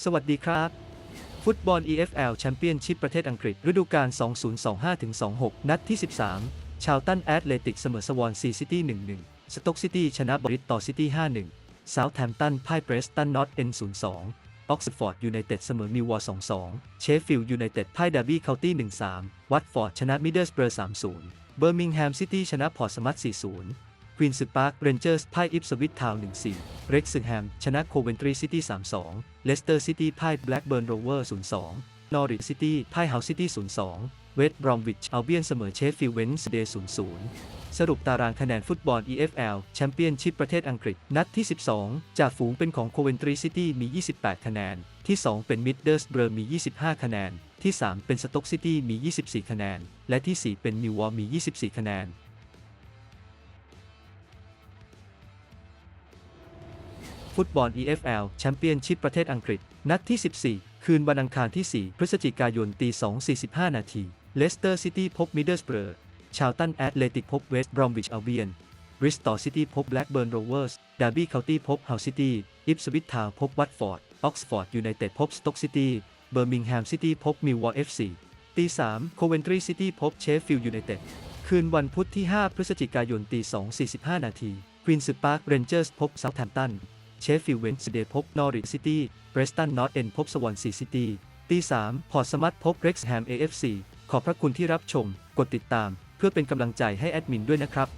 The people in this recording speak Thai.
สวัสดีครับ ฟุตบอล EFL แชมเปี้ยนชิพประเทศอังกฤษ ฤดูกาล 2025-26 นัดที่ 13 ชาวตันแอตเลติกเสมอสวอนซีซิตี้ 1-1 สต็อกซิตี้ชนะบริตต่อซิตี้ 5-1 เซาท์แฮมป์ตันพ่ายเบรสตันนอตเอ็น0-2ออกซฟอร์ดยูไนเต็ดเสมอมิวอร์2-2 เชฟฟิลด์ยูไนเต็ดพ่ายดาร์บี้เคาน์ตี้ 1-3 วัตฟอร์ดชนะมิดเดิลสเบอร์3-0 เบอร์มิงแฮมซิตี้ชนะพอร์ตสมัต4-0 ควีนส์ปาร์คเรนเจอร์สพ่ายอิฟสวิตทาวน์1-4เร็กซ์แฮม ชนะโคเวนทรีซิตี้3-2เลสเตอร์ซิตี้พ่ายแบล็กเบิร์นโรเวอร์0-2นย์สองนอริทซิตี้พ่ายเฮาซิตี้0-2เวสต์บรอมวิชอัลเบียนเสมอเชฟฟิลด์เวนส์เดย์0-0สรุปตารางคะแนนฟุตบอล EFL แชมเปี้ยนชิพประเทศอังกฤษ นัดที่ 12 จากฝูงเป็นของโคเวนทรีซิตี้มี 28 คะแนน ที่ 2 เป็นมิดเดิลสเบอร์มี 25 คะแนน ที่ 3 เป็นสต็อกซิตี้มี 24 คะแนน และที่ 4 เป็นมิววอร์มี 24 คะแนน ฟุตบอล EFL แชมเปี้ยนชิพประเทศอังกฤษ นัดที่ 14 คืนวันอังคารที่ 4 พฤศจิกายนตี 2.45 นาทีเลสเตอร์ซิตี้พบมิดเดิลสเบอร์ชาวตันแอตเลติกพบเวสต์บรอมวิชอัลเบียนบริสตอลซิตี้พบแบล็กเบิร์นโรเวอร์สดาร์บี้เคานตี้พบเฮาซิตี้อิปสวิตทาวพบวัตฟอร์ดออกซฟอร์ดยูไนเต็ดพบสต็อกซิตี้เบอร์มิงแฮมซิตี้พบมิลวอร์เอฟซีตี3โคเวนทรีซิตี้พบเชฟฟิลด์ยูไนเต็ดคืนวันพุธที่ 5 พฤศจิกายนตี2.45 นาทีควีนส์ปาร์คเรนเจอร์สพบเซาท์แฮมป์ตัน เชฟฟิลด์เวนส์เดย์พบนอริทซิตี้เบรสตันนอตเอ็นพบสวอนซีซิตี้ตี3พอร์สมัตพบเร็กซ์แฮมเอฟซีขอบพระคุณที่รับชม กดติดตาม เพื่อเป็นกำลังใจให้แอดมินด้วยนะครับ